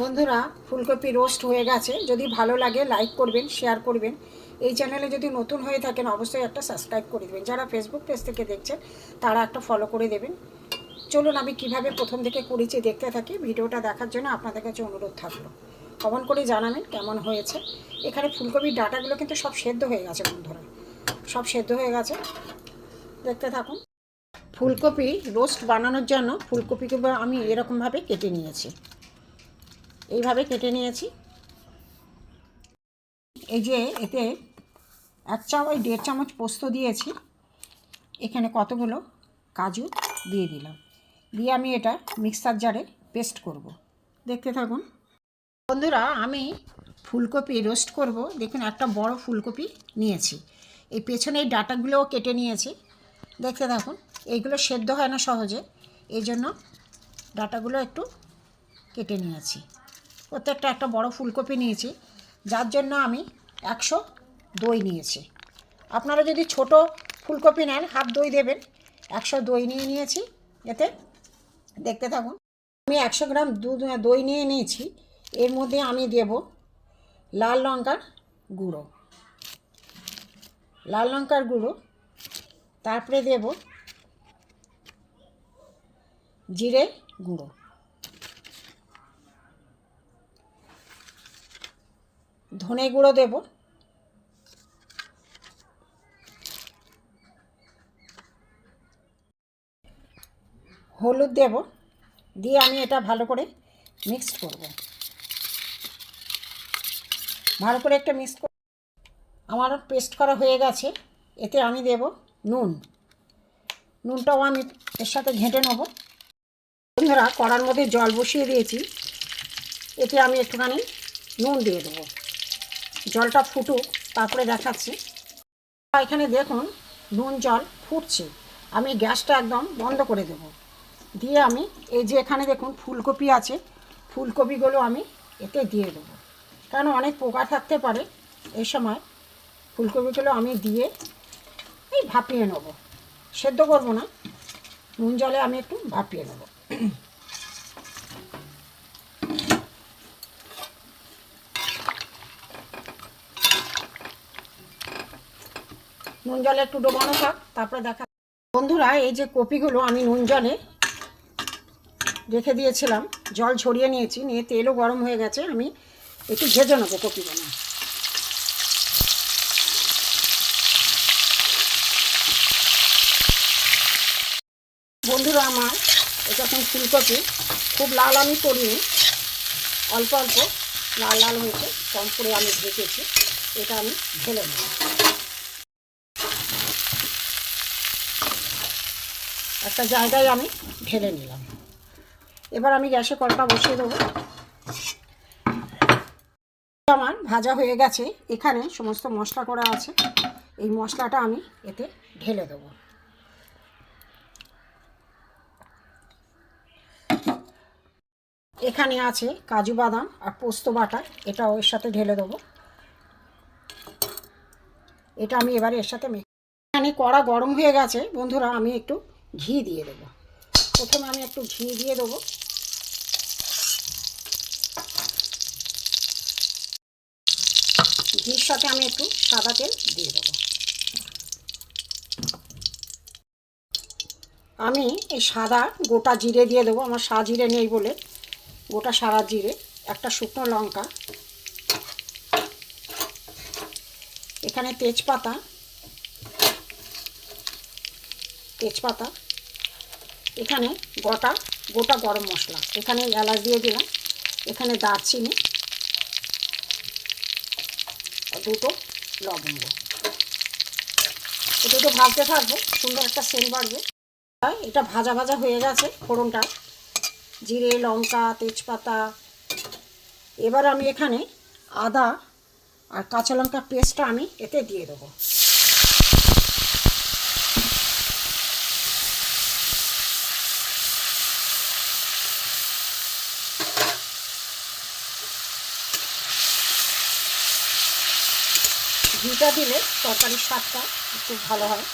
বন্ধুরা, ফুলকপি রোস্ট হয়ে গেছে। যদি ভালো লাগে লাইক করবেন শেয়ার করবেন। এই চ্যানেলে যদি নতুন হয়ে থাকেন, অবশ্যই একটা সাবস্ক্রাইব করে দেবেন। যারা ফেসবুক পেজ থেকে দেখছেন, তারা একটা ফলো করে দেবেন। চলুন, আমি কীভাবে প্রথম থেকে করেছি দেখতে থাকি। ভিডিওটা দেখার জন্য আপনাদের কাছে অনুরোধ থাকল। কমন করে জানাবেন কেমন হয়েছে। এখানে ফুলকপির ডাটাগুলো কিন্তু সব সেদ্ধ হয়ে গেছে বন্ধুরা। সব সেদ্ধ হয়ে গেছে। দেখতে থাকুন। ফুলকপি রোস্ট বানানোর জন্য ফুলকপিকে আমি এরকমভাবে কেটে নিয়েছি। এইভাবে কেটে নিয়েছি। এই যে এতে এক চামচ, দেড় চামচ পোস্ত দিয়েছি। এখানে কতগুলো? কাজু দিয়ে দিলাম। দিয়ে আমি এটা মিক্সার জারে পেস্ট করব। দেখতে থাকুন। বন্ধুরা, আমি ফুলকপি রোস্ট করব। দেখুন, একটা বড় ফুলকপি নিয়েছি। এই পেছনের ডাটাগুলোও কেটে নিয়েছি। দেখতে থাকুন, এইগুলো সেদ্ধ হয় না সহজে। এই জন্য ডাটাগুলো একটু কেটে নিয়েছি। প্রত্যেকটা একটা বড় ফুলকপি নিয়েছি, যার জন্য আমি একশো দই নিয়েছি। আপনারা যদি ছোট ফুলকপি নেন, হাফ দই দেবেন, একশো দই নিয়ে নিয়েছি, এতে দেখতে থাকুন, আমি একশো গ্রাম দুধ দই নিয়ে নিয়েছি, এর মধ্যে আমি দেব লাল লঙ্কার গুঁড়ো। লাল লঙ্কার গুঁড়ো, তারপরে দেব জিরে গুঁড়ো। ধনে গুঁড়ো দেব। হলুদ দেব। দিয়ে আমি এটা ভালো করে মিক্সড করব। ভালো করে একটা মিক্স আমার পেস্ট করা হয়ে গেছে। এতে আমি দেব নুন। নুনটাও আমি এর সাথে ঘেঁটে নেব। বন্ধুরা, কড়ার মধ্যে জল বসিয়ে দিয়েছি। এতে আমি একটুখানি নুন দিয়ে দেবো। জলটা ফুটুক, তারপরে দেখাচ্ছি। এখানে দেখুন, নুন জল ফুটছে। আমি গ্যাসটা একদম বন্ধ করে দেব। দিয়ে আমি এই যে এখানে দেখুন, ফুলকপি আছে। ফুলকপিগুলো আমি এতে দিয়ে দেবো। কারণ অনেক পোকা থাকতে পারে। এই সময় ফুলকপিগুলো আমি দিয়ে এই ভাপিয়ে নেব। সেদ্ধ করব না। নুন জলে আমি একটু ভাপিয়ে নেব। নুন জলে একটু ডোবানো থাক তারপরে দেখা বন্ধুরা, এই যে কপিগুলো আমি নুন জলে রেখে দিয়েছিলাম, জল ছড়িয়ে নিয়েছি, নিয়ে তেলও গরম হয়ে গেছে, আমি একটু ভেজে নেব কপিগুলো। বন্ধুরা আমার এটা এখন ফুলকপি, খুব লাল আমি করিনি, অল্প অল্প লাল লাল হয়েছে, কম করে আমি ভেজেছি, এটা আমি ঢেলে নেব। একটা জায়গায় আমি ঢেলে নিলাম। এবার আমি গ্যাসে কলটা বসিয়ে দেবো। আমার ভাজা হয়ে গেছে। এখানে সমস্ত মশলা করা আছে। এই মশলাটা আমি এতে ঢেলে দেবো। এখানে আছে কাজু বাদাম আর পোস্ত বাটা। এটা এর সাথে ঢেলে দেবো। এটা আমি এবারে এর সাথে এখানে কড়া গরম হয়ে গেছে। বন্ধুরা, আমি একটু ঘি দিয়ে দেবো। প্রথমে আমি একটু ঘি দিয়ে দেবো। ঘির সাথে আমি একটু সাদা তেল দিয়ে দেবো। আমি এই সাদা গোটা জিরে দিয়ে দেবো। আমার সা জিরে নেই বলে গোটা সাদা জিরে, একটা শুকনো লঙ্কা, এখানে তেজপাতা তেজপাতা, এখানে গোটা গোটা গরম মশলা, এখানে এলাচ দিয়ে দিলাম, এখানে দারচিনি, দুটো লবঙ্গ। এটা একটু ভাজতে থাকব, সুন্দর একটা সেন্ট বাড়বে। এটা ভাজা ভাজা হয়ে গেছে ফোড়নটা। জিরে, লঙ্কা, তেজপাতা। এবার আমি এখানে আদা আর কাঁচা লঙ্কা পেস্টটা আমি এতে দিয়ে দেবো। ঘিটা দিলে তরকারির স্বাদটা একটু ভালো হয়।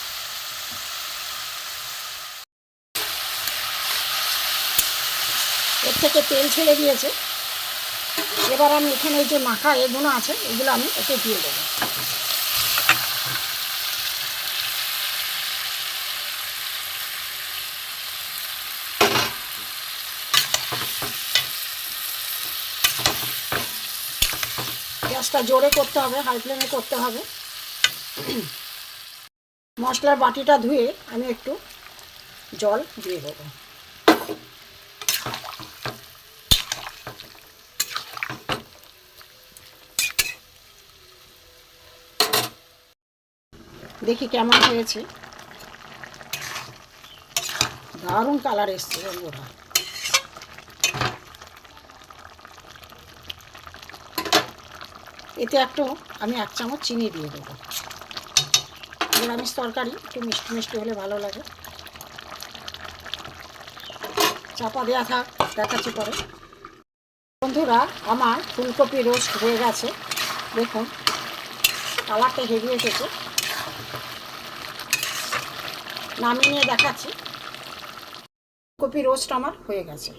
এর থেকে তেল ছেড়ে দিয়েছে। এবার আমি এখানে এই যে মাখা এগুলো আছে, এগুলো আমি এতে দিয়ে দেবো। গ্যাসটা জোরে করতে হবে হাই ফ্লেমে করতে হবে। মশলার বাটিটা ধুয়ে আমি একটু জল দিয়ে দেবো। দেখি কেমন হয়েছে। দারুণ কালার এসছে বন্ধুরা এতে একটু আমি এক চামচ চিনি দিয়ে দেবো। নিরামিষ তরকারি, একটু মিষ্টি মিষ্টি হলে ভালো লাগে। চাপা দেওয়া থাক, দেখাচ্ছি পরে। বন্ধুরা, আমার ফুলকপি রোস্ট হয়ে গেছে। দেখুন, কালারটা হেভি এসেছে। নামিয়ে দেখাচ্ছি। ফুলকপি রোস্ট আমার হয়ে গেছে।